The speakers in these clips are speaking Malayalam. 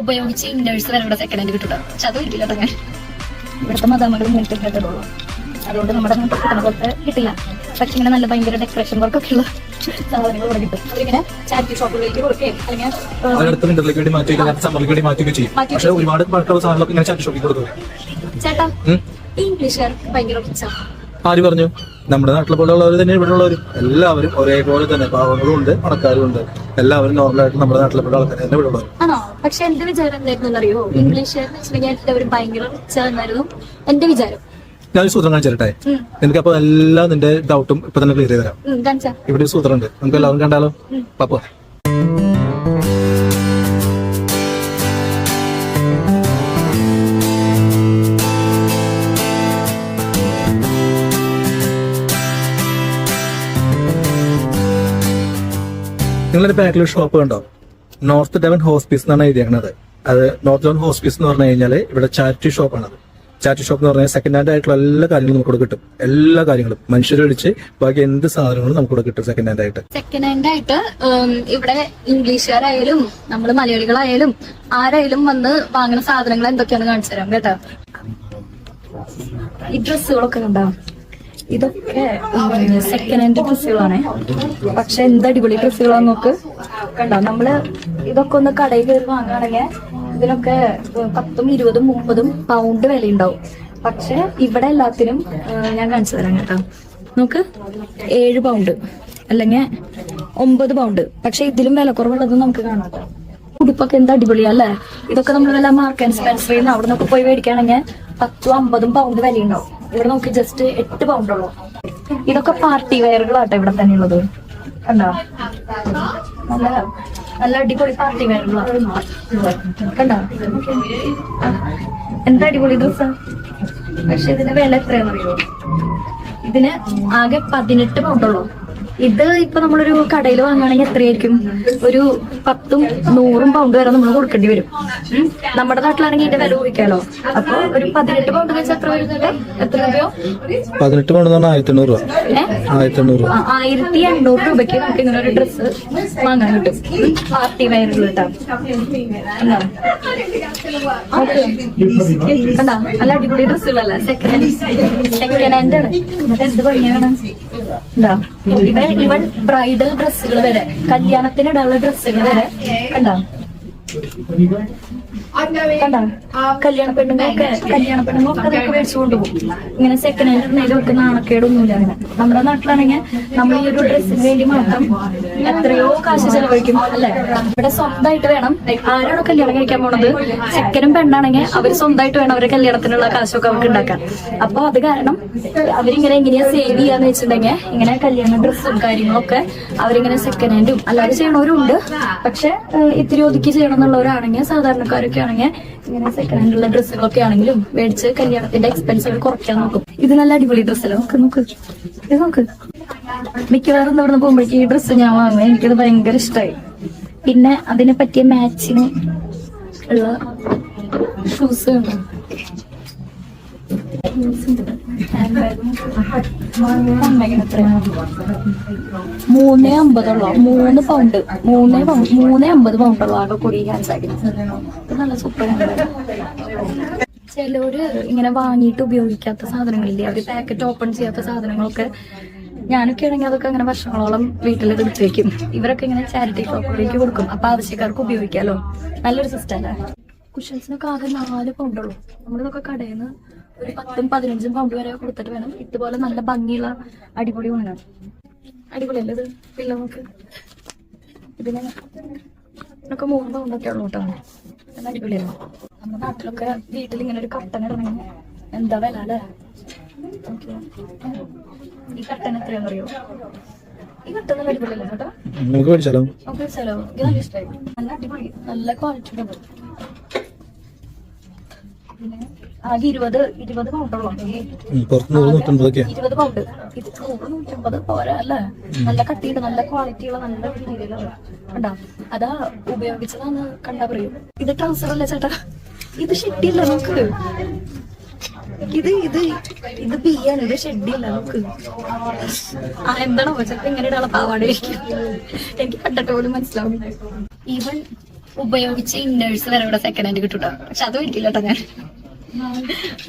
ഉപയോഗിച്ച് ഇന്നേഴ്സ് വരെ ഇവിടെ സെക്കൻഡ് ഹാൻഡ് കിട്ടും പക്ഷെ അത് കിട്ടില്ല കേട്ടോ ഞാൻ. ഇവിടുത്തെ മതാമകൾ ഇങ്ങനത്തെ കിട്ടുള്ളൂ. അതുകൊണ്ട് നമ്മുടെ കിട്ടുന്ന പോലത്തെ കിട്ടില്ല. പക്ഷെ ഇങ്ങനെ നല്ല ഭയങ്കര ഡെക്കറേഷൻ വർക്കൊക്കെ ഉള്ള സാധനങ്ങൾ ഇവിടെ കിട്ടും. അതിങ്ങനെ ചാരിറ്റി ഷോപ്പുകളിലേക്ക് കൊടുക്കുകയും അല്ലെങ്കിൽ ഒരുപാട് സാധനങ്ങളൊക്കെ ഷോപ്പിൽ കൊടുക്കും. ചേട്ടാ. ഇംഗ്ലീഷുകാർക്ക് ഭയങ്കര ആര് പറഞ്ഞു? നമ്മുടെ നാട്ടിലെ പോലെ ഉള്ളവർ തന്നെ ഇവിടെ ഉള്ളവർ എല്ലാവരും ഒരേപോലെ തന്നെ പാവങ്ങളും ഉണ്ട് പണക്കാരും ഉണ്ട്. എല്ലാവരും നോർമലായിട്ട് നമ്മുടെ നാട്ടിലെ പോലെ ആൾക്കാർ തന്നെ ഇവിടെ ആണോ? പക്ഷെ എന്റെ വിചാരം എന്തായിരുന്നു അറിയോ ഇംഗ്ലീഷുകാരെന്ന് വെച്ചിട്ടുണ്ടെങ്കിൽ ഭയങ്കര എന്റെ വിചാരം. ഞാൻ സൂത്രം കാണിച്ചിരട്ടെ. നിനക്ക് അപ്പൊ എല്ലാ നിന്റെ ഡൗട്ടും ഇപ്പൊ തന്നെ ക്ലിയർ ചെയ്ത് തരാം ഇവിടെ സൂത്രം ഉണ്ട് നമുക്ക് എല്ലാവരും കണ്ടാലോ? പാപ്പോ നിങ്ങളുടെ ബാക്കിൽ ഷോപ്പ് കണ്ടോ? നോർത്ത് ഡെവൻ ഹോസ്പിസ് എന്നാണ് എഴുതിയിരിക്കുന്നത് അത് നോർത്ത് ഡെവൻ ഹോസ്പീസ് എന്ന് പറഞ്ഞു കഴിഞ്ഞാൽ ഇവിടെ ചാരിറ്റി ഷോപ്പാണ് അത് ചാരിറ്റി ഷോപ്പ് എന്ന് പറഞ്ഞാൽ സെക്കൻഡ് ഹാൻഡ് ആയിട്ടുള്ള എല്ലാ കാര്യങ്ങളും നമുക്ക് കിട്ടും. എല്ലാ കാര്യങ്ങളും. മനുഷ്യരൊഴിച്ച് ബാക്കി എന്ത് സാധനങ്ങളും നമുക്ക് കിട്ടും സെക്കൻഡ് ഹാൻഡ് ആയിട്ട്. സെക്കൻഡ് ഹാൻഡ് ആയിട്ട് ഇവിടെ ഇംഗ്ലീഷുകാരായാലും നമ്മൾ മലയാളികളായാലും ആരായാലും വന്ന് വാങ്ങുന്ന സാധനങ്ങൾ എന്തൊക്കെയാണ് കാണിച്ചു തരാം കേട്ടോ. ഈ ഡ്രസ്സുകളൊക്കെ കണ്ടോ? ഇതൊക്കെ സെക്കൻഡ് ഹാൻഡ് ഡ്രസ്സുകളാണ് പക്ഷെ എന്ത് അടിപൊളി ഡ്രസ്സുകളാന്ന് നോക്ക്. കണ്ടോ? നമ്മൾ ഇതൊക്കെ ഒന്ന് കടയിൽ കയറി വാങ്ങുകയാണെങ്കിൽ ഇതിനൊക്കെ പത്തും ഇരുപതും മുപ്പതും പൗണ്ട് വില ഉണ്ടാവും പക്ഷെ ഇവിടെ എല്ലാത്തിനും ഞാൻ കാണിച്ചു തരാം കേട്ടോ. നോക്ക്. ഏഴ് പൗണ്ട് അല്ലെങ്കിൽ ഒമ്പത് പൗണ്ട് പക്ഷെ ഇതിലും വില കുറവുള്ളത് നമുക്ക് കാണാം. ഉടുപ്പൊക്കെ എന്താ അടിപൊളിയല്ലേ ഇതൊക്കെ നമ്മൾ വല്ല മാർക്ക് ആൻഡ് സ്പെൻസറിന്ന് അവിടെ നിന്നൊക്കെ പോയി മേടിക്കുകയാണെങ്കിൽ പത്തും അമ്പതും പൗണ്ട് വിലയുണ്ടാവും. ഇവിടെ നമുക്ക് ജസ്റ്റ് എട്ട് പൗണ്ട് ഉള്ളൂ. ഇതൊക്കെ പാർട്ടി വെയറുകളാട്ടോ ഇവിടെ തന്നെ ഉള്ളത്. കണ്ടോ? നല്ല നല്ല അടിപൊളി പാർട്ടി വെയറുകളാണ് കണ്ടോ? എന്താ അടിപൊളി ഡ്രസ്സാ പക്ഷെ ഇതിന്റെ വില എത്രയാണെന്നറിയോ? ഇതിന് ആകെ പതിനെട്ട് പൗണ്ടുള്ളൂ ഇത് ഇപ്പൊ നമ്മളൊരു കടയിൽ വാങ്ങുകയാണെങ്കിൽ എത്രയായിരിക്കും? ഒരു പത്തും നൂറും പൗണ്ട് വരെ നമ്മൾ കൊടുക്കേണ്ടി വരും. നമ്മുടെ നാട്ടിലാണെങ്കിൽ ഇതിന്റെ വില കുറിക്കാലോ അപ്പൊ ഒരു പതിനെട്ട് പൗണ്ട് വെച്ചാൽ എത്ര വരുന്നത് എത്ര രൂപയോ? പതിനെട്ട് പൗണ്ട് ആയിരത്തി എണ്ണൂറ് രൂപ. ആയിരത്തി എണ്ണൂറ് രൂപയ്ക്ക് നമുക്ക് ഇങ്ങനെ ഒരു ഡ്രസ്സ് വാങ്ങാൻ കിട്ടും. പാർട്ടി വയറിലിട്ടാ കിട്ടാം? നല്ല അടിപൊളി ഡ്രസ്സുകളല്ല സെക്കൻഡ് സെക്കൻഡ് ഹാൻഡ് ആണ്. എന്ത് ഭംഗിയാണ്? കണ്ടോ ഇവൻ ബ്രൈഡൽ ഡ്രസ്സുകൾ വരെ കല്യാണത്തിനിടാനുള്ള ഡ്രസ്സുകൾ വരെ. ഉണ്ടാവും കല്യാണ പെണ്ണുങ്ങളൊക്കെ കല്യാണ പെണ്ണുങ്ങളൊക്കെ അതൊക്കെ മേടിച്ചുകൊണ്ട് പോകും. ഇങ്ങനെ സെക്കൻഡ് ഹാൻഡ് ഇടുന്നതിൽ ഒക്കെ നാണക്കേടൊന്നുമില്ല അങ്ങനെ. നമ്മുടെ നാട്ടിലാണെങ്കിൽ നമ്മൾ ഈ ഒരു ഡ്രസ്സിന് വേണ്ടി മാത്രം എത്രയോ കാശ് ചെലവഴിക്കും അല്ലെ? ഇവിടെ സ്വന്തമായിട്ട് വേണം. ആരാണോ കല്യാണം കഴിക്കാൻ പോണത്? ചെക്കനും പെണ്ണാണെങ്കിൽ അവർ സ്വന്തമായിട്ട് വേണം അവരെ കല്യാണത്തിനുള്ള കാശൊക്കെ അവർക്ക് ഉണ്ടാക്കാൻ. അപ്പൊ അത് കാരണം അവരിങ്ങനെ എങ്ങനെയാ സേവ് ചെയ്യാന്ന് വെച്ചിട്ടുണ്ടെങ്കിൽ ഇങ്ങനെ കല്യാണ ഡ്രസ്സും കാര്യങ്ങളൊക്കെ അവരിങ്ങനെ സെക്കൻഡ് ഹാൻഡും അല്ലാതെ ചെയ്യണവരും ഉണ്ട് പക്ഷെ ഇത്തിരി ഒതുക്കി ചെയ്യണം എന്നുള്ളവരാണെങ്കിൽ സാധാരണക്കാരൊക്കെ ആണെങ്കിൽ ഇങ്ങനെ സെക്കൻഡ് ഹാൻഡ് ഉള്ള ഡ്രസ്സുകളൊക്കെ ആണെങ്കിലും മേടിച്ച് കല്യാണത്തിന്റെ എക്സ്പെൻസുകൾ കുറയ്ക്കാൻ നോക്കും. ഇത് നല്ല അടിപൊളി ഡ്രസ്സല്ലേ നോക്ക് നോക്ക്. ഇത് നോക്ക്. മിക്കവാറും ഇവിടെ നിന്ന് പോകുമ്പോഴേക്കും ഈ ഡ്രസ്സ് ഞാൻ വാങ്ങും എനിക്കത് ഭയങ്കര ഇഷ്ടമായി പിന്നെ അതിനെ പറ്റിയ മാച്ചിന് ഉള്ള ഷൂസ് ഉണ്ട് മൂന്ന് അമ്പതുള്ള? മൂന്ന് പൗണ്ട്. മൂന്ന് മൂന്ന് അമ്പത് പൗണ്ടുള്ളൂ ആകെ കൂടി ഹാൻഡ് ബാഗിന് നല്ല സൂപ്പർ ചിലവര് ഇങ്ങനെ വാങ്ങിയിട്ട് ഉപയോഗിക്കാത്ത സാധനങ്ങളില്ലേ? അവർ പാക്കറ്റ് ഓപ്പൺ ചെയ്യാത്ത സാധനങ്ങളൊക്കെ ഞാനൊക്കെ ആണെങ്കിൽ അതൊക്കെ അങ്ങനെ വർഷങ്ങളോളം വീട്ടിൽ എടുത്ത് ഇവരൊക്കെ ഇങ്ങനെ ചാരിറ്റി ഷോപ്പിലേക്ക് കൊടുക്കും. അപ്പൊ ആവശ്യക്കാർക്ക് ഉപയോഗിക്കാലോ? നല്ലൊരു സിസ്റ്റം അല്ലേ? കുഷൻസിനൊക്കെ ആകെ നാല് പൗണ്ടുള്ളൂ. നമ്മളിതൊക്കെ കടയിൽ നിന്ന് ഒരു പത്തും പതിനഞ്ചും പൗണ്ട് വരെ കൊടുത്തിട്ട് വേണം. ഇതുപോലെ നല്ല ഭംഗിയുള്ള അടിപൊളി വാങ്ങാൻ അടിപൊളിയല്ലേ ഇത്? പിള്ള നമുക്ക് ഇതിനെ ഇതിനൊക്കെ മൂന്ന് പൗണ്ടൊക്കെ ഉള്ളൂ കേട്ടോ. നല്ല അടിപൊളിയല്ലോ? നമ്മുടെ നാട്ടിലൊക്കെ വീട്ടിൽ ഇങ്ങനെ ഒരു കട്ടൻ ഇടണമെങ്കിൽ എന്താ വില അല്ലേ. ഈ കട്ടൻ എത്രയാണെന്ന് അറിയോ നമുക്ക് മേടിച്ചാലോ? നല്ല ക്വാളിറ്റി ഉണ്ട് പിന്നെ ആകെ ഇരുപത് ഇരുപത് പൗണ്ടുള്ളൂ ഇരുപത് പൗണ്ട് ഇത് നൂറ് നൂറ്റമ്പത് പോരാ അല്ലേ? നല്ല കട്ടിയുണ്ട് നല്ല ക്വാളിറ്റിയുള്ള നല്ല മെറ്റീരിയലാണ് കണ്ടാ അതാ ഉപയോഗിച്ചതാന്ന് കണ്ടാ പറയും. ഇത് ട്രൗസർ അല്ലേ ചേട്ടാ? ഇത് ഷെഡിയല്ല നമുക്ക്. ഇത് ഇത് ഇത് ബിയാണ് ഇത് ഷെഡിയല്ല നമുക്ക്. ആ എന്താണോ ചിലപ്പോ ഇങ്ങനെ ഇടാനുള്ള പാവാട എനിക്ക് കണ്ടിട്ട് പോലും മനസ്സിലാവും ഈവൻ ഉപയോഗിച്ച ഇന്നേഴ്സ് വരെ ഇവിടെ സെക്കൻഡ് ഹാൻഡ് കിട്ടൂട്ടോ. പക്ഷെ അത് കിട്ടിയില്ല കേട്ടോ ഞാൻ.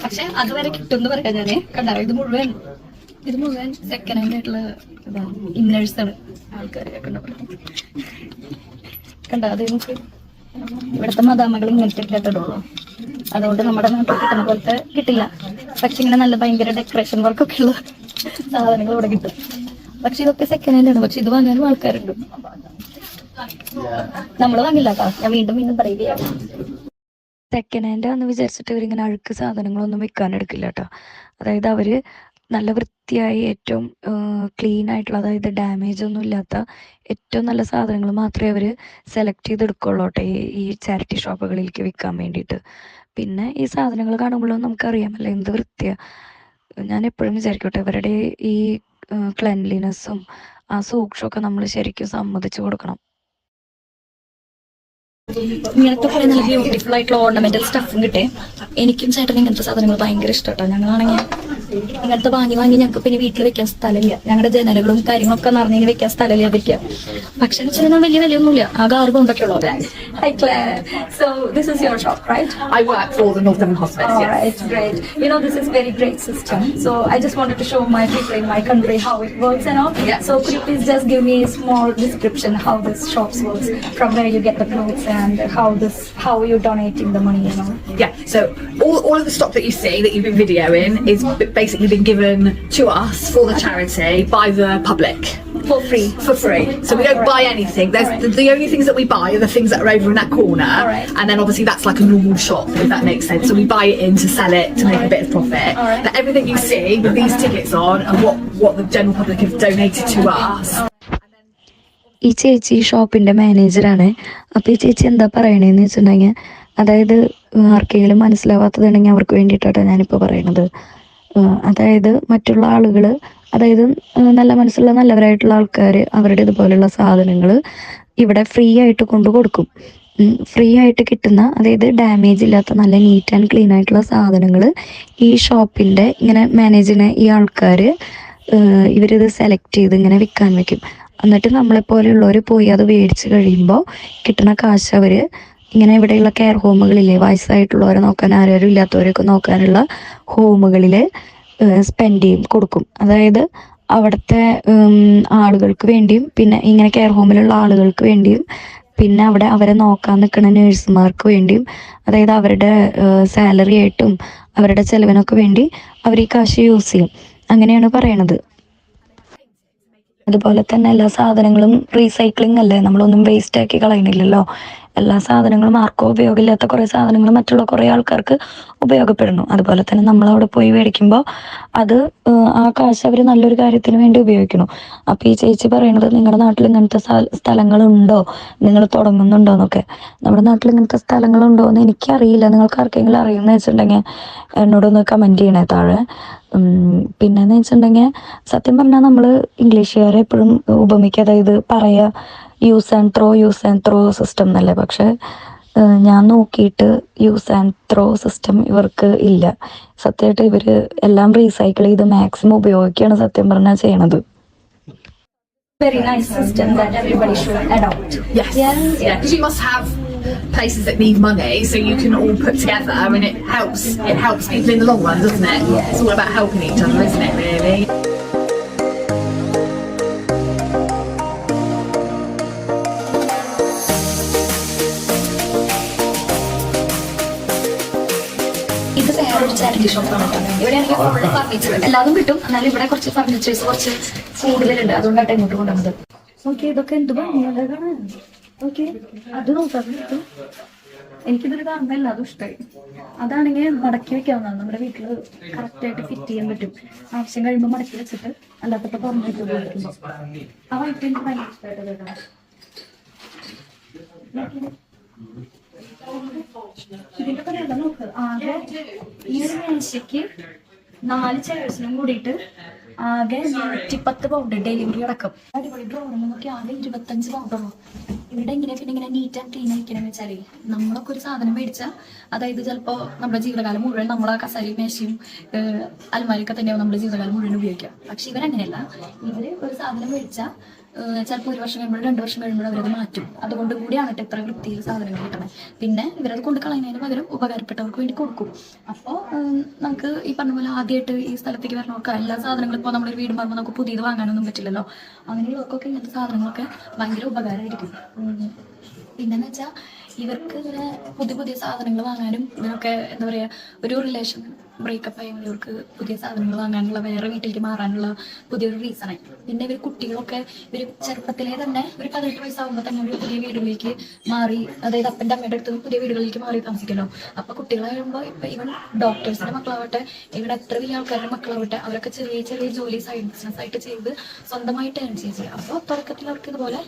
പക്ഷെ അതുവരെ കിട്ടുമെന്ന് പറയാം ഞാൻ. കണ്ടോ? ഇത് മുഴുവൻ ഇത് മുഴുവൻ സെക്കൻഡ് ഹാൻഡ് ആയിട്ടുള്ള ഇന്നേഴ്സ് ആണ് ആൾക്കാരെ കണ്ടോ? അത് നമുക്ക് ഇവിടുത്തെ മതാമകൾ ഇങ്ങനത്തെ കേട്ടിടുള്ളൂ അതുകൊണ്ട് നമ്മുടെ നാട്ടിൽ കിട്ടുന്ന പോലത്തെ കിട്ടില്ല. പക്ഷെ ഇങ്ങനെ നല്ല ഭയങ്കര ഡെക്കറേഷൻ വർക്കൊക്കെ ഉള്ള സാധനങ്ങൾ ഇവിടെ കിട്ടും. പക്ഷെ ഇതൊക്കെ സെക്കൻഡ് ഹാൻഡ് ആണ്. പക്ഷെ ഇത് വാങ്ങാനും ആൾക്കാരുണ്ട്. നമ്മൾ വാങ്ങില്ല ഞാൻ വീണ്ടും വീണ്ടും പറയുകയാണ്. സെക്കൻഡ് ഹാൻഡ് ആണെന്ന് വിചാരിച്ചിട്ട് ഇവരിങ്ങനെ അഴുക്ക് സാധനങ്ങളൊന്നും വിൽക്കാൻ എടുക്കില്ല കേട്ടോ അതായത് അവർ നല്ല വൃത്തിയായി ഏറ്റവും ക്ലീൻ ആയിട്ടുള്ള അതായത് ഡാമേജ് ഒന്നും ഇല്ലാത്ത ഏറ്റവും നല്ല സാധനങ്ങൾ മാത്രമേ അവർ സെലക്ട് ചെയ്തെടുക്കുള്ളൂ കേട്ടോ ഈ ഈ ചാരിറ്റി ഷോപ്പുകളിലേക്ക് വിൽക്കാൻ വേണ്ടിയിട്ട്. പിന്നെ ഈ സാധനങ്ങൾ കാണുമ്പോഴും നമുക്കറിയാമല്ലോ എന്ത് വൃത്തിയാ. ഞാൻ എപ്പോഴും വിചാരിക്കട്ടെ ഇവരുടെ ഈ ക്ലെൻലിനെസ്സും ആ സൂക്ഷമൊക്കെ നമ്മൾ ശരിക്കും സമ്മതിച്ചു കൊടുക്കണം. ഇങ്ങനത്തെ കുറെ നല്ല ബ്യൂട്ടിഫുൾ ആയിട്ടുള്ള ഓർണമെന്റൽ സ്റ്റഫും കിട്ടേ. എനിക്കും ചേട്ടൻ ഇങ്ങനത്തെ സാധനങ്ങൾ ഭയങ്കര ഇഷ്ടട്ടോ. ഞങ്ങളാണെങ്കിൽ ഇങ്ങനത്തെ വാങ്ങി വാങ്ങി ഞങ്ങൾക്ക് പിന്നെ വീട്ടിൽ വെക്കാൻ സ്ഥലമില്ല ഞങ്ങളുടെ ജനലുകളും കാര്യങ്ങളൊക്കെ നിറഞ്ഞു വെക്കാൻ സ്ഥലമില്ല വെക്കാൻ പക്ഷെ എന്ന് വെച്ചാൽ വലിയ വിലയൊന്നുമില്ല ആകെ ആറ് കൊണ്ടൊക്കെ ഉള്ളത് Hi Claire. So this is your shop, right? I work for the North Devon Hospice. All yes. right, great. You know, this is very great system. So I just wanted to show my people in my country how it works and all. Yeah. So could you please just give me a small description how this shops works, from where you get the clothes and how this, how you donating the money and all. Yeah. So all, all of the stock that you see that you've been videoing is b- basically been given to us for the charity by the public For free. for free. So we don't buy anything. There's the, the only things that we buy are the things that are over in that corner, Alright. and then obviously that's like a normal shop if that makes sense. So we buy it in to sell it to make a bit of profit. Alright. But everything you see with these tickets on and what what the general public have donated to us ഈ ചേച്ചി ഷോപ്പിന്റെ മാനേജറാണ് അപ്പോൾ ഈ ചേച്ചി എന്താ പറയണേന്ന് വെച്ചിട്ടുണ്ടെങ്കിൽ അതായത് ആർക്കെങ്കിലും മനസ്സിലാവാത്തതുണ്ടെങ്കിൽ അവർക്ക് വേണ്ടിയിട്ടാണ് ഞാനിപ്പോൾ പറയണത് ഏഹ് അതായത് മറ്റുള്ള ആളുകൾ അതായത് നല്ല മനസ്സുള്ള നല്ലവരായിട്ടുള്ള ആൾക്കാർ അവരുടെ ഇതുപോലെയുള്ള സാധനങ്ങൾ ഇവിടെ ഫ്രീ ആയിട്ട് കൊണ്ടു കൊടുക്കും. ഫ്രീ ആയിട്ട് കിട്ടുന്ന അതായത് ഡാമേജ് ഇല്ലാത്ത നല്ല നീറ്റ് ആൻഡ് ക്ലീൻ ആയിട്ടുള്ള സാധനങ്ങൾ ഈ ഷോപ്പിന്റെ ഇങ്ങനെ മാനേജ് ചെയ്യുന്ന ഈ ആൾക്കാർ ഇവരിത് സെലക്ട് ചെയ്ത് ഇങ്ങനെ വിൽക്കാൻ വെക്കും. എന്നിട്ട് നമ്മളെപ്പോലെയുള്ളവർ പോയി അത് മേടിച്ച് കഴിയുമ്പോൾ കിട്ടുന്ന കാശ് അവർ ഇങ്ങനെ ഇവിടെയുള്ള കെയർ ഹോമുകളില്ലേ വയസ്സായിട്ടുള്ളവരെ നോക്കാൻ ആരും ഇല്ലാത്തവരെയൊക്കെ നോക്കാനുള്ള ഹോമുകളിൽ സ്പെൻഡ് ചെയ്യും കൊടുക്കും. അതായത് അവിടുത്തെ ആളുകൾക്ക് വേണ്ടിയും പിന്നെ ഇങ്ങനെ കെയർ ഹോമിലുള്ള ആളുകൾക്ക് വേണ്ടിയും പിന്നെ അവിടെ അവരെ നോക്കാൻ നിൽക്കുന്ന നേഴ്സുമാർക്ക് വേണ്ടിയും അതായത് അവരുടെ സാലറി ആയിട്ടും അവരുടെ ചെലവിനൊക്കെ വേണ്ടി അവർ ഈ കാശ് യൂസ് ചെയ്യും. അങ്ങനെയാണ് പറയണത്. അതുപോലെ തന്നെ എല്ലാ സാധനങ്ങളും റീസൈക്ലിംഗ് അല്ലേ? നമ്മളൊന്നും വേസ്റ്റ് ആക്കി കളയണില്ലല്ലോ. എല്ലാ സാധനങ്ങളും ആർക്കും ഉപയോഗമില്ലാത്ത കുറേ സാധനങ്ങൾ മറ്റുള്ള കുറേ ആൾക്കാർക്ക് ഉപയോഗപ്പെടുന്നു. അതുപോലെ തന്നെ നമ്മൾ അവിടെ പോയി മേടിക്കുമ്പോൾ അത് ആ കാശ് അവർ നല്ലൊരു കാര്യത്തിന് വേണ്ടി ഉപയോഗിക്കുന്നു. അപ്പോൾ ഈ ചേച്ചി പറയണത് നിങ്ങളുടെ നാട്ടിൽ ഇങ്ങനത്തെ സ്ഥലങ്ങൾ സ്ഥലങ്ങളുണ്ടോ? നിങ്ങൾ തുടങ്ങുന്നുണ്ടോ എന്നൊക്കെ. നമ്മുടെ നാട്ടിൽ ഇങ്ങനത്തെ സ്ഥലങ്ങളുണ്ടോ എന്ന് എനിക്കറിയില്ല. നിങ്ങൾക്ക് ആർക്കെങ്കിലും അറിയുമെന്ന് വെച്ചിട്ടുണ്ടെങ്കിൽ എന്നോടൊന്ന് കമന്റ് ചെയ്യണേ താഴെ. പിന്നെന്ന് വെച്ചിട്ടുണ്ടെങ്കിൽ സത്യം പറഞ്ഞാൽ നമ്മൾ ഇംഗ്ലീഷുകാരെ എപ്പോഴും ഉപമിക്കുക അതായത് പറയുക use and throw use and throw system എന്നല്ലേ പക്ഷെ ഞാൻ നോക്കിയിട്ട് യൂസ് ആൻഡ് ത്രോ സിസ്റ്റം ഇവർക്ക് ഇല്ല സത്യമായിട്ട് ഇവർ എല്ലാം റീസൈക്കിൾ ചെയ്ത് മാക്സിമം ഉപയോഗിക്കുകയാണ് സത്യം പറഞ്ഞാൽ ചെയ്യണത് Very nice system that everybody should adopt. Yes. Yeah. Because you must have places that need money, so you can all put together, and it helps. It helps people in the long run, doesn't it? Yeah. It's all about helping each other, isn't it? Really. Charity ഷോപ്പാണ് ഫർണിച്ചർ എല്ലാതും കിട്ടും. എന്നാലും ഇവിടെ കുറച്ച് ഫർണിച്ചേഴ്സ് കുറച്ച് കൂടുതലുണ്ട്. അതുകൊണ്ടാണ് ഇങ്ങോട്ട് കൊണ്ടുവന്നത്. ഓക്കെ ഇതൊക്കെ എന്ത് ഭംഗിയുള്ളതാണ് ഓക്കെ അത് നോക്കാം. എനിക്കിതൊരു കാണുമ്പോൾ അതും ഇഷ്ടമായി അതാണെങ്കിൽ മടക്കി വെക്കാവുന്നതാണ്. നമ്മുടെ വീട്ടിൽ കറക്റ്റ് ആയിട്ട് ഫിറ്റ് ചെയ്യാൻ പറ്റും. ആവശ്യം കഴിയുമ്പോൾ മടക്കി വെച്ചിട്ട് അല്ലാത്തപ്പോൾ തുറന്നിട്ട് ഉപയോഗിക്കുമ്പോൾ ആ വൈറ്റ് എനിക്ക് ഭയങ്കര ഇഷ്ടമായിട്ട് കേട്ടോ. ഇതിന്റെ പറയാം നോക്ക് ആകെ ഈ ഒരു മേശയ്ക്ക് നാല് ചെയർസിനും കൂടിയിട്ട് ആകെ നൂറ്റിപ്പത്ത് പൗണ്ട് ഡെലിവറി അടക്കം. അടിപൊളി ഡ്രോറിൽ ആകെ ഇരുപത്തഞ്ച് പൗണ്ടറോ ഇവിടെ എങ്ങനെ പിന്നെ ഇങ്ങനെ നീറ്റ് ആൻഡ് ക്ലീൻ ആയിരിക്കണമെന്ന് വെച്ചാലേ നമ്മളൊക്കെ ഒരു സാധനം മേടിച്ചാൽ അതായത് ചിലപ്പോൾ നമ്മുടെ ജീവിതകാലം മുഴുവൻ നമ്മൾ ആ കസരി മേശയും ഏഹ്, അലമാരിയൊക്കെ തന്നെയാവും നമ്മുടെ ജീവിതകാലം മുഴുവൻ ഉപയോഗിക്കുക. പക്ഷെ ഇവരങ്ങനെയല്ല. ഇവർ ഒരു സാധനം മേടിച്ചാൽ ചിലപ്പോൾ ഒരു വർഷം കഴിയുമ്പോൾ രണ്ട് വർഷം കഴിയുമ്പോൾ അവരത് മാറ്റും. അതുകൊണ്ട് കൂടിയാണ് കേട്ടോ ഇത്ര വൃത്തിയിൽ സാധനങ്ങൾ കിട്ടുന്നത് പിന്നെ ഇവരത് കൊണ്ട് കളയുന്നതിന് പകരം ഉപകാരപ്പെട്ടവർക്ക് വേണ്ടി കൊടുക്കും. അപ്പോൾ നമുക്ക് ഈ പറഞ്ഞ പോലെ ആദ്യമായിട്ട് ഈ സ്ഥലത്തേക്ക് വരണവർക്ക് എല്ലാ സാധനങ്ങളും ഇപ്പോൾ നമ്മളൊരു വീട് മാറുമ്പോൾ നമുക്ക് പുതിയത് വാങ്ങാനൊന്നും പറ്റില്ലല്ലോ. അങ്ങനെയുള്ളവർക്കൊക്കെ ഇങ്ങനത്തെ സാധനങ്ങളൊക്കെ ഭയങ്കര ഉപകാരമായിരിക്കും. പിന്നെന്ന് വെച്ചാൽ ഇവർക്ക് ഇങ്ങനെ പുതിയ പുതിയ സാധനങ്ങൾ വാങ്ങാനും ഇവരൊക്കെ എന്താ പറയുക ഒരു റിലേഷൻ ബ്രേക്കപ്പ് ആയ ഇവർക്ക് പുതിയ സാധനങ്ങൾ വാങ്ങാനുള്ള വേറെ വീട്ടിലേക്ക് മാറാനുള്ള പുതിയൊരു റീസണായി പിന്നെ ഇവർ കുട്ടികളൊക്കെ ഇവർ ചെറുപ്പത്തിലേ തന്നെ ഒരു പതിനെട്ട് വയസ്സാകുമ്പോൾ തന്നെ ഒരു പുതിയ വീടുകളിലേക്ക് മാറി അതായത് അപ്പന്റെ അമ്മയുടെ അടുത്ത് പുതിയ വീടുകളിലേക്ക് മാറി താമസിക്കല്ലോ അപ്പൊ കുട്ടികളാകുമ്പോൾ ഇപ്പൊ ഇവൻ ഡോക്ടേഴ്സിന്റെ മക്കളാവട്ടെ ഇവിടെ എത്ര വലിയ ആൾക്കാരുടെ മക്കളാവട്ടെ അവരൊക്കെ ചെറിയ ചെറിയ ജോലി സൈഡ് ബിസിനസ് ആയിട്ട് ചെയ്ത് സ്വന്തമായിട്ട് ഏൺ ചെയ്യുക അപ്പോൾ തുടക്കത്തിൽ അവർക്ക് ഇതുപോലെ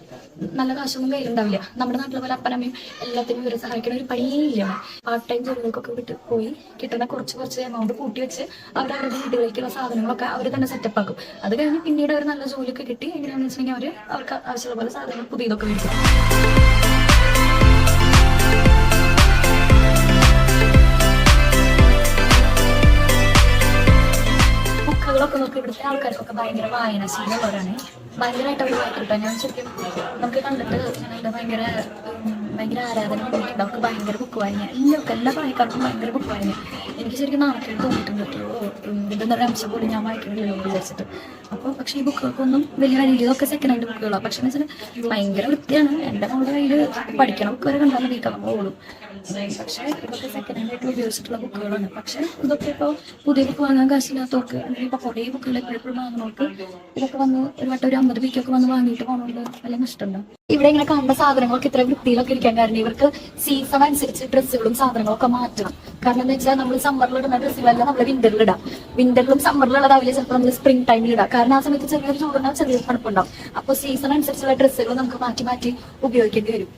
നല്ല കാശൊന്നും കയ്യിലുണ്ടാവില്ല. നമ്മുടെ നാട്ടിലെ പോലെ അപ്പനമ്മയും എല്ലാത്തിനും ഇവരെ സഹായിക്കുന്ന ഒരു പണിയില്ല. പാർട്ട് ടൈം ജോലികൾക്കൊക്കെ വിട്ട് പോയി കിട്ടുന്ന കുറച്ച് കുറച്ച് എമൗണ്ട് കൂട്ടി വെച്ച് അവർ അവരുടെ വീടുകളിലേക്കുള്ള സാധനങ്ങളൊക്കെ അവർ തന്നെ സെറ്റപ്പ് ആക്കും. അത് കഴിഞ്ഞ് പിന്നീട് അവർ നല്ല ജോലിയൊക്കെ കിട്ടി. എങ്ങനെയാണെന്ന് വെച്ചിട്ടുണ്ടെങ്കിൽ അവർ അവർക്ക് ആവശ്യമുള്ള പോലെ സാധനങ്ങൾ പുതിയതൊക്കെ മേടിച്ചു ബുക്കുകളൊക്കെ നോക്കി ഇവിടുത്തെ ആൾക്കാർക്കൊക്കെ ഭയങ്കര വായനാശീലമുള്ളവരാണ് ഭയങ്കരമായിട്ട് അവർ വായിക്കട്ടെ ഞാൻ ശരിക്കും നമുക്ക് കണ്ടിട്ട് ഭയങ്കര ഭയങ്കര ആരാധന തോന്നിയിട്ടുണ്ട് അവർക്ക് ഭയങ്കര ബുക്ക് വായന. എല്ലാവർക്കും എല്ലാ പ്രായക്കാർക്കും ഭയങ്കര ബുക്ക് വായന. എനിക്ക് ശരിക്കും നാണക്കേട് തോന്നിയിട്ടുണ്ട്. ഒരു അംശം കൂടി ഞാൻ വായിക്കണില്ലല്ലോ വിചാരിച്ചിട്ട്. അപ്പോൾ പക്ഷേ ഈ ബുക്കുകൾക്കൊന്നും വലിയ വലിയ ഇതൊക്കെ സെക്കൻഡ് ഹാൻഡ് ബുക്കുകളാണ് പക്ഷേ എന്ന് വെച്ചാൽ ഭയങ്കര വൃത്തിയാണ്. എന്റെ മോളുടെ കയ്യിൽ പഠിക്കണം ബുക്ക് വരെ കണ്ടാൽ കേട്ടോ മോളും പക്ഷേ ഇതൊക്കെ സെക്കൻഡ് ഹാൻഡ് ആയിട്ട് ഉപയോഗിച്ചിട്ടുള്ള ബുക്കുകളാണ്. പക്ഷേ ഇതൊക്കെ ഇപ്പോൾ പുതിയ ബുക്ക് വാങ്ങാൻ കാശില്ലാത്തവർക്ക് അല്ലെങ്കിൽ ഇപ്പോൾ കുറേ ബുക്കുകൾ എപ്പോഴും വാങ്ങുന്നവർക്ക് ഇതൊക്കെ വന്ന് ഒരു വട്ടം ഒരു അമ്പത് പിക്കൊക്കെ വന്ന് വാങ്ങിയിട്ട് പോകണമെന്ന് വല്ല നഷ്ടമുണ്ടോ? ഇവിടെ ഇങ്ങനെ കാണുന്ന സാധനങ്ങളൊക്കെ ഇത്ര വൃത്തിയിലൊക്കെ ഇരിക്കാൻ കാരണം ഇവർക്ക് സീസൺ അനുസരിച്ച് ഡ്രസ്സുകളും സാധനങ്ങളൊക്കെ മാറ്റണം. കാരണം എന്താ വെച്ചാൽ നമ്മൾ സമ്മറിൽ ഇടുന്ന ഡ്രസ്സുകളെല്ലാം നമ്മൾ വിന്ററിൽ ഇടാം. വിന്ററിലും സമ്മറിലുള്ളതാവില്ല ചിലപ്പോൾ നമ്മൾ സ്പ്രിംഗ് ടൈമിൽ ഇടാം. കാരണം ആ സമയത്ത് ചെറിയൊരു ചൂടുണ്ടാവും ചെറിയൊരു തണുപ്പുണ്ടാവും. അപ്പൊ സീസൺ അനുസരിച്ചുള്ള ഡ്രസ്സുകൾ നമുക്ക് മാറ്റി മാറ്റി ഉപയോഗിക്കേണ്ടി വരും.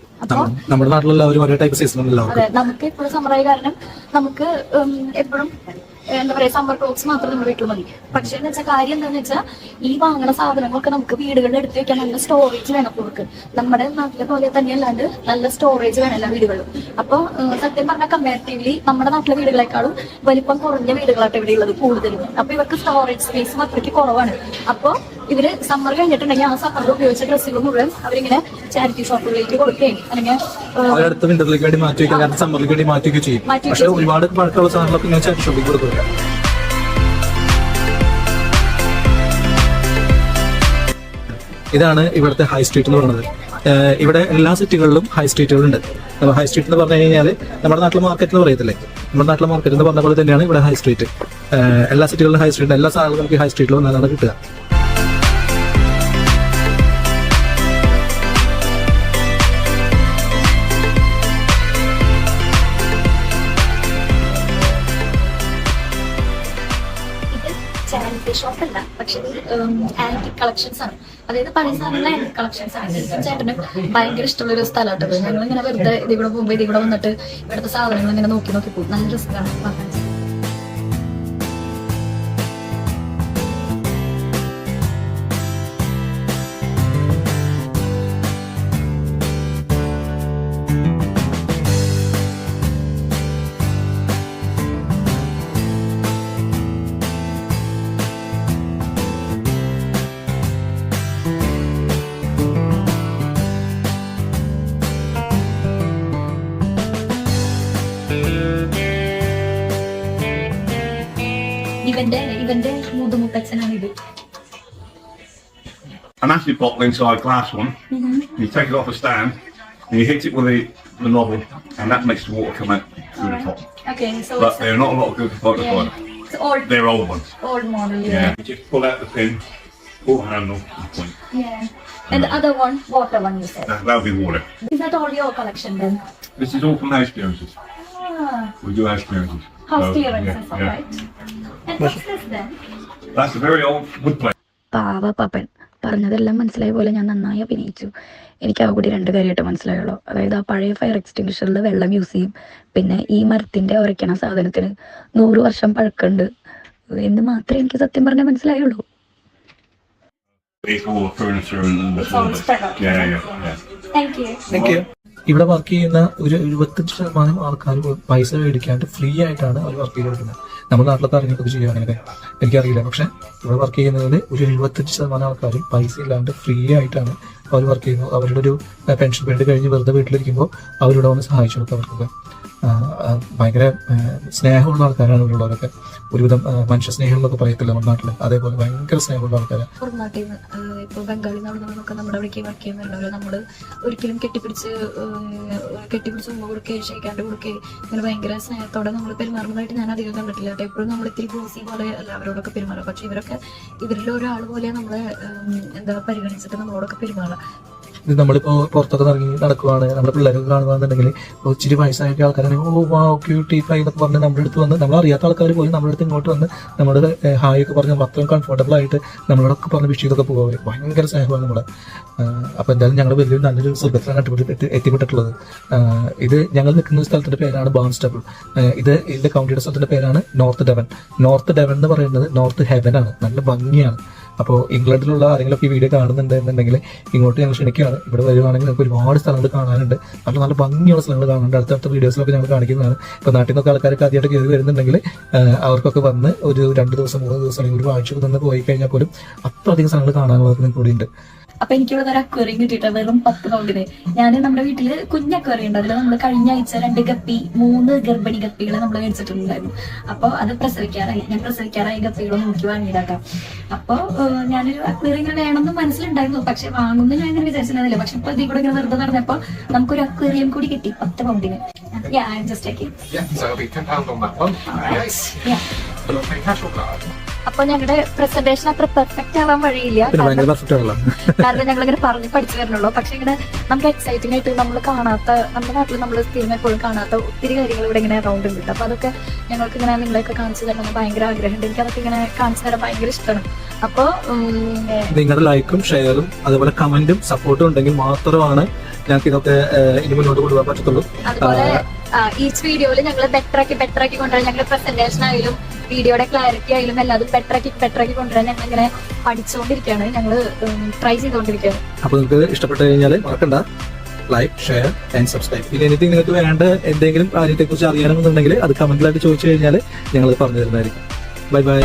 നമ്മുടെ നാട്ടിലെല്ലാവരും ഒരേ ടൈപ്പ് സീസൺ അതെ നമുക്ക് എപ്പോഴും സമ്മറായ കാരണം നമുക്ക് എപ്പോഴും എന്താ പറയാ സമ്മർ ടോക്സ് മാത്രം നമ്മൾ വീട്ടിൽ മതി. പക്ഷേ എന്ന് വെച്ചാൽ കാര്യം എന്താണെന്ന് വെച്ചാൽ ഈ വാങ്ങുന്ന സാധനങ്ങളൊക്കെ നമുക്ക് വീടുകളിൽ എടുത്ത് വെക്കാൻ നല്ല സ്റ്റോറേജ് വേണം അവർക്ക് നമ്മുടെ നാട്ടിലെ പോലെ തന്നെ അല്ലാണ്ട് നല്ല സ്റ്റോറേജ് വേണം എല്ലാ വീടുകളിലും. അപ്പോൾ സത്യം പറഞ്ഞാൽ കമ്പാരിറ്റീവ്ലി നമ്മുടെ നാട്ടിലെ വീടുകളെക്കാളും വലിപ്പം കുറഞ്ഞ വീടുകളായിട്ട് ഇവിടെ ഉള്ളത് കൂടുതലും. അപ്പൊ ഇവർക്ക് സ്റ്റോറേജ് സ്പേസും അത്രയ്ക്ക് കുറവാണ്. അപ്പോൾ ഇവർ സമ്മർ കഴിഞ്ഞിട്ടുണ്ടെങ്കിൽ ആ സമ്മറിൽ ഉപയോഗിച്ച ഡ്രസ്സുകൾ മുഴുവൻ അവരിങ്ങനെ ചാരിറ്റി ഷോപ്പുകളിലേക്ക് കൊടുക്കുകയും അല്ലെങ്കിൽ വിന്ററിലേക്ക് വേണ്ടി മാറ്റി വയ്ക്കുക കാരണം സമ്മറിലേക്ക് വേണ്ടി മാറ്റി ചെയ്യും. പക്ഷേ ഒരുപാട് പഴക്കമുള്ള സാധനങ്ങളൊക്കെ ഇങ്ങനെ ചാരിറ്റി ഷോപ്പിൽ കൊടുക്കുക ഇതാണ് ഇവിടുത്തെ ഹൈ സ്ട്രീറ്റ് എന്ന് പറയുന്നത്. ഇവിടെ എല്ലാ സിറ്റികളിലും ഹൈ സ്ട്രീറ്റുകളുണ്ട് നമ്മൾ ഹൈ സ്ട്രീറ്റ് എന്ന് പറഞ്ഞു കഴിഞ്ഞാൽ നമ്മുടെ നാട്ടിലെ മാർക്കറ്റ് എന്ന് പറയത്തില്ലേ? നമ്മുടെ നാട്ടിലെ മാർക്കറ്റ് എന്ന് പറഞ്ഞ പോലെ തന്നെയാണ് ഇവിടെ ഹൈ സ്ട്രീറ്റ് എല്ലാ സിറ്റികളിലും ഹൈ സ്ട്രീറ്റ് എല്ലാ സാധനങ്ങളും നമുക്ക് ഹൈ സ്ട്രീറ്റിൽ വന്നാലാണ് കിട്ടുക. ചാരിറ്റി ഷോപ്പ് അല്ല. പക്ഷെ ആന്റി കളക്ഷൻസ് ആണ്. അതായത് പഴയ സാധനങ്ങൾ ആന്റി കളക്ഷൻസ് ആണ്. ചേട്ടന് ഭയങ്കര ഇഷ്ടമുള്ള ഒരു സ്ഥലമാട്ടത് ഞങ്ങൾ ഇങ്ങനെ വെറുതെ ഇതിവിടെ പോകുമ്പോൾ ഇതിവിടെ വന്നിട്ട് ഇവിടുത്തെ സാധനങ്ങൾ ഇങ്ങനെ നോക്കി നോക്കി പോകും. നല്ല രസമാണ്. massive bottle inside glass one. Mm-hmm. You take it off a stand and you hit it with the the, nozzle, and that makes the water come out through right. the top. Okay, so but they're not a lot of good for yeah. Old, they're old ones. Old model, yeah. yeah. just pull out the pin, pull handle, and point. Yeah. And the other one, water one you said. That, will be water. Is that all your collection then? This is all from house clearances. Ah. We do house clearances. House so, clearances, yeah, all right. And what's this then? That's a very old wood plate. Power puppet. പറഞ്ഞതെല്ലാം മനസ്സിലായ പോലെ ഞാൻ നന്നായി അഭിനയിച്ചു. എനിക്ക് ആ കൂടി രണ്ട് കാര്യമായിട്ട് മനസ്സിലായുള്ളൂ. അതായത് ആ പഴയ ഫയർ എക്സ്റ്റിങ്ഷറിൽ വെള്ളം യൂസ് ചെയ്യും. പിന്നെ ഈ മരത്തിന്റെ ഉരയ്ക്കണ സാധനത്തിന് നൂറ് വർഷം പഴക്കമുണ്ട്. എന്ന് മാത്രമേ എനിക്ക് സത്യം പറഞ്ഞാൽ മനസ്സിലായുള്ളൂ. Thank you. thank you. ഇവിടെ വർക്ക് ചെയ്യുന്ന ഒരു എഴുപത്തഞ്ച് ശതമാനം ആൾക്കാർ പൈസ മേടിക്കാണ്ട് ഫ്രീ ആയിട്ടാണ് അവർ വർക്ക് ചെയ്ത് കൊടുക്കുന്നത് നമ്മുടെ നാട്ടിലത്തെ അറിഞ്ഞൊക്കെ ചെയ്യുക അങ്ങനെയൊക്കെ. എനിക്കറിയില്ല. പക്ഷെ ഇവിടെ വർക്ക് ചെയ്യുന്നതിൽ ഒരു എഴുപത്തഞ്ച് ശതമാനം ആൾക്കാരും പൈസ ഇല്ലാണ്ട് ഫ്രീ ആയിട്ടാണ് അവർ വർക്ക് ചെയ്യുന്നത്. അവരുടെ ഒരു പെൻഷൻ പേരുടെ കഴിഞ്ഞ് വെറുതെ വീട്ടിലിരിക്കുമ്പോൾ അവരിവിടെ വന്ന് സഹായിച്ചു കൊടുക്കും അവർക്കൊക്കെ. ഭയങ്കര സ്നേഹമുള്ള ആൾക്കാരാണ് ഇവിടെ ഉള്ളവരൊക്കെ ഒരുവിധം മനുഷ്യ സ്നേഹം എന്നൊക്കെ പറയത്തില്ല നമ്മുടെ നാട്ടിൽ അതേപോലെ ഭയങ്കര സ്നേഹമുള്ള ആൾക്കാരാണ് നാട്ടിൽ നിന്ന് ഇപ്പോൾ ബംഗാളിൽ നിന്നൊക്കെ നമ്മുടെ അവിടേക്ക് വർക്ക് ചെയ്യുന്നുണ്ടല്ലോ നമ്മൾ ഒരിക്കലും കെട്ടിപ്പിടിച്ച് കെട്ടിപ്പിടിച്ച് ഉമ്മ കൊടുക്കുകയും ക്ഷയിക്കാണ്ട് കൊടുക്കുകയും ഇങ്ങനെ ഭയങ്കര സ്നേഹത്തോടെ നമ്മൾ പെരുമാറുന്നതായിട്ട് ഞാൻ അധികം കണ്ടിട്ടില്ല. കേട്ടോ എപ്പോഴും നമ്മൾ ഇത്തിരി ബോസി പോലെ അല്ല അവരോടൊക്കെ പെരുമാറുക. പക്ഷെ ഇവരൊക്കെ ഇവരിൽ ഒരാൾ പോലെ നമ്മളെ എന്താ പരിഗണിച്ചിട്ട് നമ്മളോടൊക്കെ പെരുമാറുക. ഇത് നമ്മളിപ്പോ പുറത്തൊക്കെ ഇറങ്ങി നടക്കുവാണ്. നമ്മുടെ പിള്ളേരൊക്കെ കാണുകയാണെന്നുണ്ടെങ്കിൽ ഇച്ചിരി വയസ്സായ ആൾക്കാരാണെങ്കിൽ ഓ വാ ക്യൂട്ടി ഫൈ എന്നൊക്കെ പറഞ്ഞ് നമ്മുടെ അടുത്ത് വന്ന് നമ്മൾ അറിയാത്ത ആൾക്കാർ പോലും നമ്മുടെ അടുത്ത് ഇങ്ങോട്ട് വന്ന് നമ്മുടെ ഹായ് ഒക്കെ പറഞ്ഞ് അത്രയും കംഫർട്ടബിൾ ആയിട്ട് നമ്മളോടൊക്കെ പറഞ്ഞ വിഷ് ചെയ്തൊക്കെ പോകുക ഭയങ്കര സ്നേഹമാണ് നമ്മുടെ അപ്പൊ എന്തായാലും ഞങ്ങൾ വലിയൊരു നല്ലൊരു സുഖത്തിലാണ് എത്തി- എത്തിപ്പെട്ടിട്ടുള്ളത്. ഇത് ഞങ്ങൾ നിൽക്കുന്ന സ്ഥലത്തിന്റെ പേരാണ് ബാൺസ്റ്റബിൾ ഇത് ഇതിന്റെ കൗണ്ടിയുടെ സ്ഥലത്തിന്റെ പേരാണ് നോർത്ത് ഡെവൻ നോർത്ത് ഡെവൻ എന്ന് പറയുന്നത് നോർത്ത് ഹെവൻ ആണ്. നല്ല ഭംഗിയാണ്. അപ്പോൾ ഇംഗ്ലണ്ടിലുള്ള ആരെങ്കിലും ഈ വീഡിയോ കാണുന്നുണ്ട് എന്നുണ്ടെങ്കിൽ ഇങ്ങോട്ട് ഞങ്ങൾ ക്ഷണിക്കുകയാണ്. ഇവിടെ വരുവാണെങ്കിൽ നമുക്ക് ഒരുപാട് സ്ഥലങ്ങൾ കാണാനുണ്ട്. നല്ല നല്ല ഭംഗിയുള്ള സ്ഥലങ്ങൾ കാണാനുണ്ട്. അടുത്തടുത്ത വീഡിയോസിലൊക്കെ ഞങ്ങൾ കാണിക്കുന്നതാണ്. ഇപ്പോൾ നാട്ടിൽ നിന്നൊക്കെ ആൾക്കാരൊക്കെ ആദ്യമായിട്ട് കയറി വരുന്നുണ്ടെങ്കിൽ അവർക്കൊക്കെ വന്ന് ഒരു രണ്ട് ദിവസം മൂന്ന് ദിവസം അല്ലെങ്കിൽ ഒരു ആഴ്ച തന്നെ പോയി കഴിഞ്ഞാൽ പോലും അത്രയധികം സ്ഥലങ്ങൾ കാണാനുള്ളത് കൂടിയുണ്ട്. അപ്പൊ എനിക്ക് ഇവിടെ ഒരു അക്വേറിയം കിട്ടിയിട്ട് വെറും പത്ത് പൗണ്ടിന് ഞാൻ നമ്മുടെ വീട്ടിൽ കുഞ്ഞ് അക്വേറിയം ഉണ്ട്. അതിൽ നമ്മൾ കഴിഞ്ഞ ആഴ്ച രണ്ട് ഗപ്പി മൂന്ന് ഗർഭിണി ഗപ്പികളെ നമ്മൾ മേടിച്ചിട്ടുണ്ടായിരുന്നു. അപ്പൊ അത് പ്രസവിക്കാറായി. ഞാൻ പ്രസവിക്കാറായി ഗപ്പികളെ നോക്കി വാങ്ങിയിടാക്കാം അപ്പൊ ഞാനൊരു അക്വേറിയം ഇങ്ങനെ വേണമെന്ന് മനസ്സിലുണ്ടായിരുന്നു. പക്ഷെ വാങ്ങുന്നു ഞാൻ ഇങ്ങനെ വിചാരിച്ചിട്ടുണ്ടായില്ല പക്ഷെ ഇപ്പൊ ഇതിൽ കൂടെ ഇങ്ങനെ വെറുതെ നടന്നപ്പോ നമുക്കൊരു അക്വേറിയം കൂടി കിട്ടി പത്ത് പൗണ്ടിന് ജസ്റ്റ് ആക്കി Yeah, so it'll be ten pounds on that one. Yes. But I'll pay cash or card? അപ്പൊ ഞങ്ങളുടെ പ്രസന്റേഷൻ അത്ര പെർഫെക്റ്റ് ആവാൻ വഴിയില്ല. കാരണം ഞങ്ങൾ ഇങ്ങനെ പറഞ്ഞ് പഠിച്ചു വരണുള്ളൂ പക്ഷെ ഇങ്ങനെ നമുക്ക് എക്സൈറ്റിംഗ് ആയിട്ട് നമ്മൾ കാണാത്ത നമ്മുടെ നാട്ടിൽ നമ്മൾ സ്ഥിരം എപ്പോഴും കാണാത്ത ഒത്തിരി കാര്യങ്ങൾ ഇവിടെ ഇങ്ങനെ അറൗണ്ട് ഉണ്ട്. അപ്പൊ അതൊക്കെ ഞങ്ങൾക്ക് ഇങ്ങനെ നിങ്ങളെയൊക്കെ കാണിച്ചു തരണം ഭയങ്കര ആഗ്രഹമുണ്ട്. എനിക്ക് അതൊക്കെ ഇങ്ങനെ കാണിച്ചു തരാൻ ഭയങ്കര ഇഷ്ടമാണ് അപ്പൊ നിങ്ങളുടെ ലൈക്കും ഷെയറും അതുപോലെ കമന്റും സപ്പോർട്ടും ഉണ്ടെങ്കിൽ മാത്രമാണ് ഞങ്ങൾക്ക് ഇതൊക്കെ ഇനി മുന്നോട്ട് കൊണ്ടുപോകാൻ പറ്റത്തുള്ളൂ. ഈച്ച് വീഡിയോയിൽ ഞങ്ങൾ ബെറ്റർ ആക്കി ബെറ്റർ ആക്കി കൊണ്ടുവരാൻ ഞങ്ങളുടെ പ്രസന്റേഷൻ ആയാലും വീഡിയോയുടെ ക്ലാരിറ്റി ആയാലും എല്ലാതും ബെറ്ററാക്കി ബെറ്റർ ആക്കി കൊണ്ടുവരാൻ ഞങ്ങൾ ഇങ്ങനെ പഠിച്ചുകൊണ്ടിരിക്കുകയാണ് ഞങ്ങൾ ട്രൈ ചെയ്തുകൊണ്ടിരിക്കുകയാണ് അപ്പൊ നിങ്ങൾക്ക് ഇഷ്ടപ്പെട്ട് കഴിഞ്ഞാൽ മറക്കണ്ട. ലൈക്ക് ഷെയർ ആൻഡ് സബ്സ്ക്രൈബ് പിന്നെ എനിത്തിങ് നിങ്ങൾക്ക് വേണ്ട എന്തെങ്കിലും കാര്യത്തെക്കുറിച്ച് അറിയണമെന്നുണ്ടെങ്കിൽ അത് കമന്റിലായിട്ട് ചോദിച്ചു കഴിഞ്ഞാൽ ഞങ്ങൾ പറഞ്ഞു തരുന്നതായിരിക്കും. Bye bye